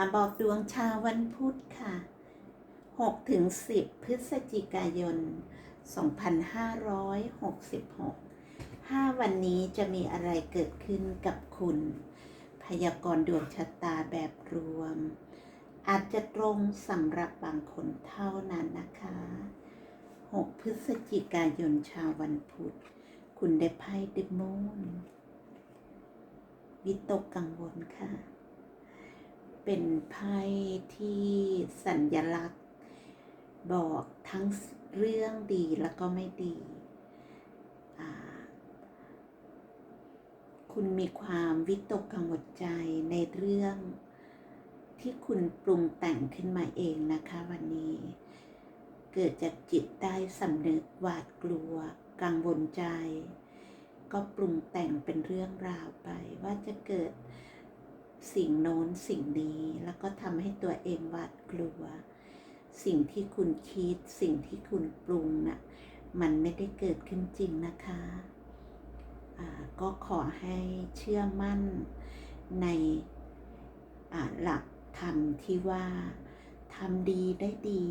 มาบอกดวงชาววันพุธค่ะ 6 ถึง 10 พฤศจิกายน 2566 5 วันนี้จะมีอะไรเกิดขึ้นกับคุณ พยากรณ์ดวงชะตาแบบรวม อาจจะตรงสำหรับบางคนเท่านั้นนะคะ 6 พฤศจิกายนชาววันพุธ คุณได้ไพ่ดิมูนวิตกกังวลค่ะ เป็นไพ่ที่สัญญลักษณ์ บอกทั้งเรื่องดีแล้วก็ไม่ดี คุณมีความวิตกกังวลใจในเรื่องที่คุณปรุงแต่งขึ้นมาเองนะคะวันนี้ เกิดจากจิตใต้สำนึกหวาดกลัว กังวลใจ ก็ปรุงแต่งเป็นเรื่องราวไปว่าจะเกิด สิ่งโน้นสิ่งนี้แล้วก็ทำให้ตัวเองหวาดกลัว สิ่งที่คุณคิด สิ่งที่คุณปรุงนะ่ะมันไม่ได้เกิดขึ้นจริงนะคะก็ขอให้เชื่อมั่นในหลักธรรมที่ว่าทำดีได้ดี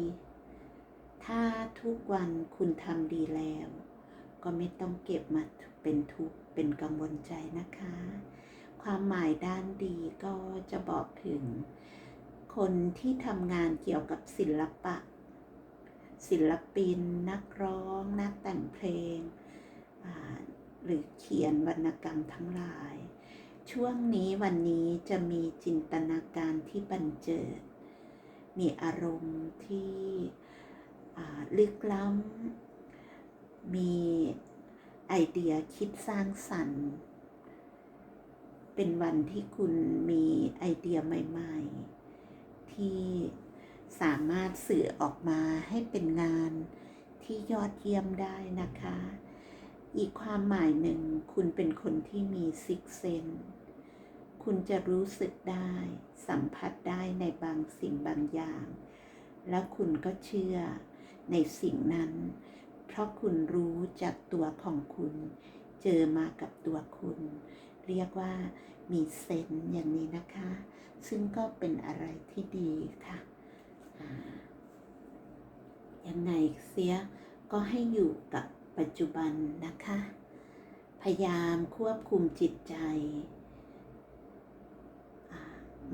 ถ้าทุกวันคุณทำดีแล้ว ก็ไม่ต้องเก็บมาเป็นทุกข์เป็นกังวลใจนะคะ ความหมายด้านดีก็จะบอกถึง คนที่ทำงานเกี่ยวกับศิลปะ ศิลปิน นักร้อง นักแต่งเพลง หรือเขียนวรรณกรรมทั้งหลาย ช่วงนี้วันนี้จะมีจินตนาการที่บันเจิด มีอารมณ์ที่ลึกล้ำมีไอเดียคิดสร้างสรรค์ เป็นวันที่คุณมีไอเดียใหม่ ๆ ที่สามารถสื่อออกมาให้เป็นงานที่ยอดเยี่ยมได้นะคะ อีกความหมายหนึ่งคุณเป็นคนที่มีซิกเซน คุณจะรู้สึกได้ สัมผัสได้ในบางสิ่งบางอย่าง แล้วคุณก็เชื่อในสิ่งนั้น เพราะคุณรู้จากตัวของคุณ เจอมากับตัวคุณ เรียกว่ามีเซนอย่างนี้นะคะ ซึ่งก็เป็นอะไรที่ดีค่ะยังไงเสียก็ให้อยู่กับปัจจุบันนะคะ พยายามควบคุมจิตใจ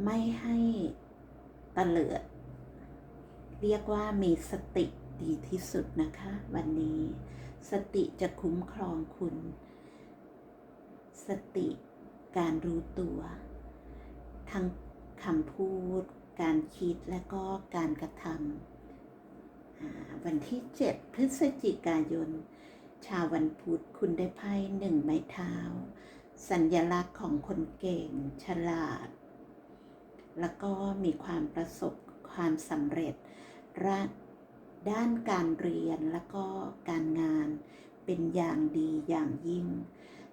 ไม่ให้ตะเลิด เรียกว่ามีสติดีที่สุดนะคะ วันนี้สติจะคุ้มครองคุณ ติ การรู้ตัว ทั้งคำพูด การคิดและก็การกระทำวันที่ 7 พฤศจิกายน ชาววันพุธคุณได้ไพ่หนึ่งไม้เท้า สัญญลักษณ์ของคนเก่ง ฉลาด แล้วก็มีความประสบความสำเร็จรด้านการเรียนแล้วก็การงานเป็นอย่างดีอย่างยิ่ง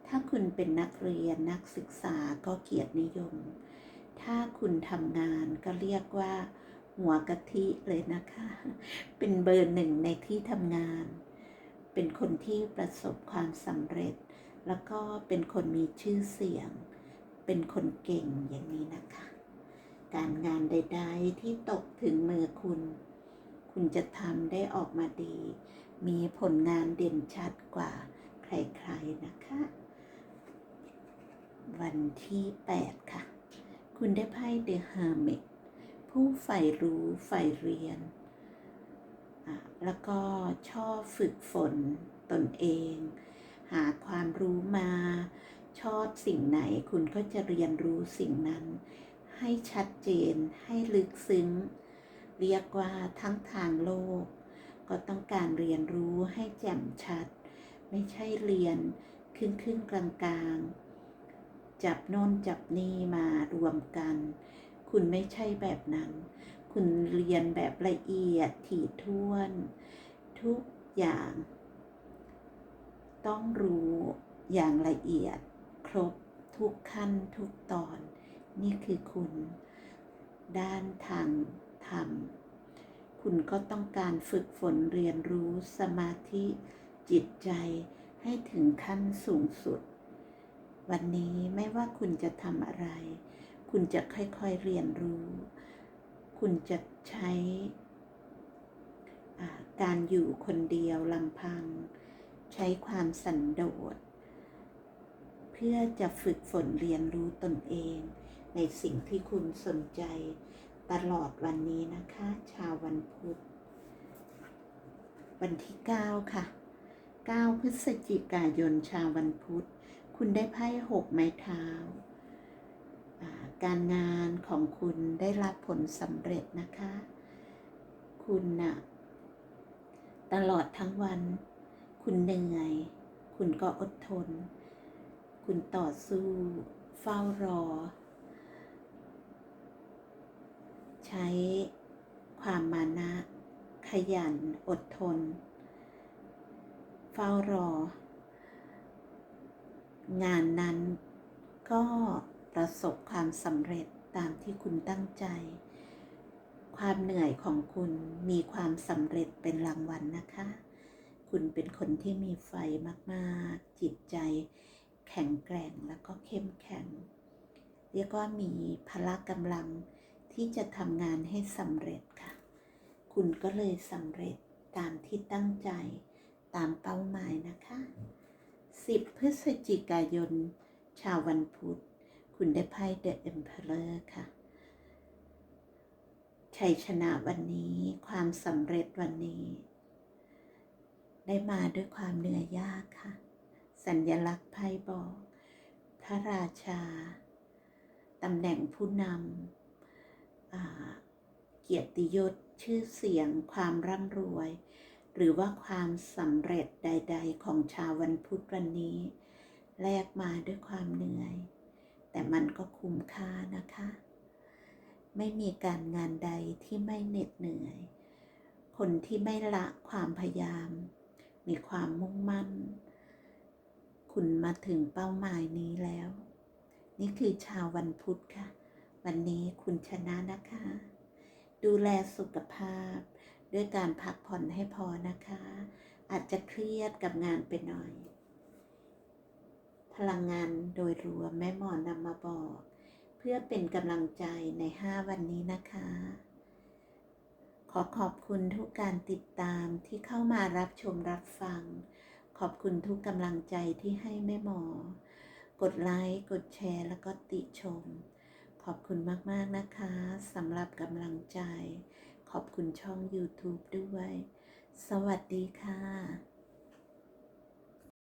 ถ้าคุณเป็นนักเรียนนักศึกษาก็เกียรตินิยม ถ้าคุณทำงานก็เรียกว่า หัวกะทิเลยนะคะ เป็นเบอร์หนึ่งในที่ทำงาน เป็นคนที่ประสบความสำเร็จ แล้วก็เป็นคนมีชื่อเสียง เป็นคนเก่งอย่างนี้นะคะ การงานใด ๆ ที่ตกถึงมือคุณ คุณจะทำได้ออกมาดี มีผลงานเด่นชัดกว่าใครๆนะคะ วันที่ 8 ค่ะ คุณได้ไพ่เดอะฮ r ร์มิตผู้ใฝ่รู้ใฝ่เรียน แล้วก็ชอบฝึกฝนตนเอง หาความรู้มา ชอบสิ่งไหนคุณก็จะเรียนรู้สิ่งนั้น ให้ชัดเจนให้ลึกซึ้ง เรียกว่าทั้งทางโลก ก็ต้องการเรียนรู้ให้แจ่มชัด ไม่ใช่เรียนครึ่งครึ่งกลางกลางๆ จับโน่นจับนี่มารวมกัน คุณไม่ใช่แบบนั้น คุณเรียนแบบละเอียดถี่ถ้วน ทุกอย่าง ต้องรู้อย่างละเอียด ครบทุกขั้นทุกตอน นี่คือคุณ ด้านทางธรรม คุณก็ต้องการฝึกฝนเรียนรู้สมาธิจิตใจให้ถึงขั้นสูงสุด วันนี้ไม่ว่าคุณจะทำอะไร คุณจะค่อยๆเรียนรู้ คุณจะใช้การอยู่คนเดียวลำพัง ใช้ความสันโดษ เพื่อจะฝึกฝนเรียนรู้ตนเอง ในสิ่งที่คุณสนใจ ตลอดวันนี้นะคะ ชาววันพุธ วันที่ 9 ค่ะ 9 พฤศจิกายนชาววันพุธ คุณได้ไพ่หกไม้เท้า การงานของคุณได้รับผลสำเร็จนะคะ คุณน่ะตลอดทั้งวัน คุณเหนื่อย คุณก็อดทน คุณต่อสู้ เฝ้ารอ ใช้ความมานะ ขยันอดทน เฝ้ารอ งานนั้นก็ประสบความสำเร็จตามที่คุณตั้งใจ ความเหนื่อยของคุณมีความสำเร็จเป็นรางวัลนะคะ คุณเป็นคนที่มีไฟมากๆ จิตใจแข็งแกร่งแล้วก็เข้มแข็ง เรียกว่ามีพละกำลังที่จะทำงานให้สำเร็จค่ะ คุณก็เลยสำเร็จตามที่ตั้งใจตามเป้าหมายนะคะ 10 พฤศจิกายน ชาววันพุธ คุณได้ไพ่ The Emperor ค่ะ ชัยชนะวันนี้ ความสำเร็จวันนี้ ได้มาด้วยความเหนื่อยยากค่ะ สัญลักษณ์ไพ่บอก พระราชา ตำแหน่งผู้นำเกียรติยศ ชื่อเสียง ความร่ำรวย หรือว่าความสำเร็จใด ๆ ของชาววันพุธวันนี้ แลกมาด้วยความเหนื่อย แต่มันก็คุ้มค่านะคะ ไม่มีการงานใดที่ไม่เหน็ดเหนื่อย คนที่ไม่ละความพยายาม มีความมุ่งมั่น คุณมาถึงเป้าหมายนี้แล้ว นี่คือชาววันพุธค่ะ วันนี้คุณชนะนะคะ ดูแลสุขภาพ ด้วยการพักผ่อนให้พอนะคะ อาจจะเครียดกับงานไปหน่อย พลังงานโดยรวมแม่หมอนำมาบอก เพื่อเป็นกำลังใจใน 5 วันนี้นะคะ ขอขอบคุณทุกการติดตามที่เข้ามารับชมรับฟัง ขอบคุณทุกกำลังใจที่ให้แม่หมอ กดไลค์ กดแชร์ แล้วก็ติชม ขอบคุณมาก ๆ นะคะสำหรับกำลังใจ ขอบคุณช่อง YouTube ด้วย สวัสดีค่ะ